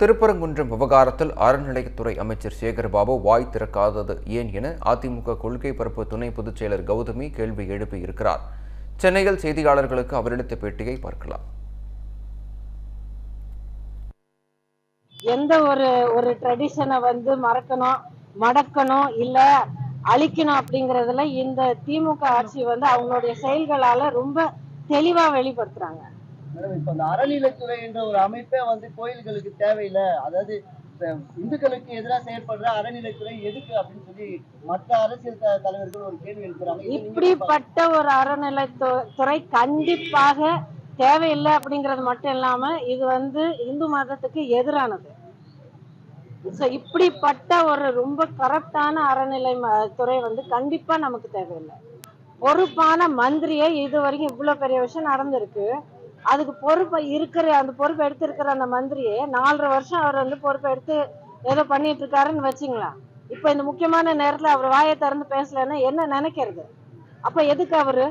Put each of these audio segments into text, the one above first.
திருப்பரங்குன்றம் விவகாரத்தில் அறநிலையத்துறை அமைச்சர் சேகர்பாபு வாய் திறக்காதது ஏன் என அதிமுக கொள்கை பரப்பு துணை பொதுச் செயலர் கௌதமி கேள்வி எழுப்பியிருக்கிறார். சென்னையில் செய்தியாளர்களுக்கு அவரளித்த பேட்டியை பார்க்கலாம். எந்த ஒரு ஒரு ட்ரெடிஷனை வந்து மறக்கணும் மடக்கணும் இல்ல அழிக்கணும் அப்படிங்கறதுல இந்த திமுக ஆட்சி வந்து அவங்களுடைய செயல்களால ரொம்ப தெளிவா வெளிப்படுத்துறாங்க. இப்ப அந்த அறநிலைத்துறை என்ற ஒரு அமைப்பே வந்து கோயில்களுக்கு தேவையில்லை. அதாவது இந்துக்களுக்கு எதிராக செயற்படுற அறநிலைத்துறை எதுக்கு அப்படின்னு சொல்லி மற்ற அரசியல் தலைவர்கள் ஒரு கேள்வி எழுப்புறாங்க. இப்படிப்பட்ட ஒரு அறநிலைத்துறை துறை கண்டிப்பாக தேவையில்லை அப்படிங்கிறது மட்டும் இல்லாம இது வந்து இந்து மதத்துக்கு எதிரானது. இப்படிப்பட்ட ஒரு ரொம்ப கரப்டான அறநிலை ம- துறை வந்து கண்டிப்பா நமக்கு தேவையில்லை. பொறுப்பான மந்திரியே இது வரைக்கும் இவ்வளவு பெரிய விஷயம் நடந்திருக்கு. அதுக்கு பொறுப்பை இருக்கிற அந்த பொறுப்பை எடுத்திருக்கிற அந்த மந்திரியே நாலரை வருஷம் அவர் வந்து பொறுப்பை எடுத்து ஏதோ பண்ணிட்டு இருக்காருன்னு வச்சுங்களா இப்ப இந்த முக்கியமான நேரத்துல அவர் வாயை திறந்து பேசலன்னா என்ன நினைக்கிறது? அப்ப எதுக்கு அவரு?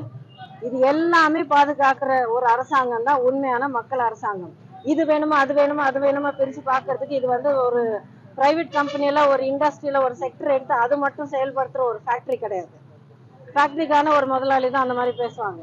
இது எல்லாமே பாதுகாக்கிற ஒரு அரசாங்கம் தான் உண்மையான மக்கள் அரசாங்கம். இது வேணுமா அது வேணுமா அது வேணுமா பிரிச்சு பார்க்கிறதுக்கு இது வந்து ஒரு பிரைவேட் கம்பெனில ஒரு இண்டஸ்ட்ரியில ஒரு செக்டர் எடுத்து அது மட்டும் செயல்படுத்துற ஒரு ஃபேக்டரி கிடையாது. ஃபேக்டரிக்கான ஒரு முதலாளி தான் அந்த மாதிரி பேசுவாங்க.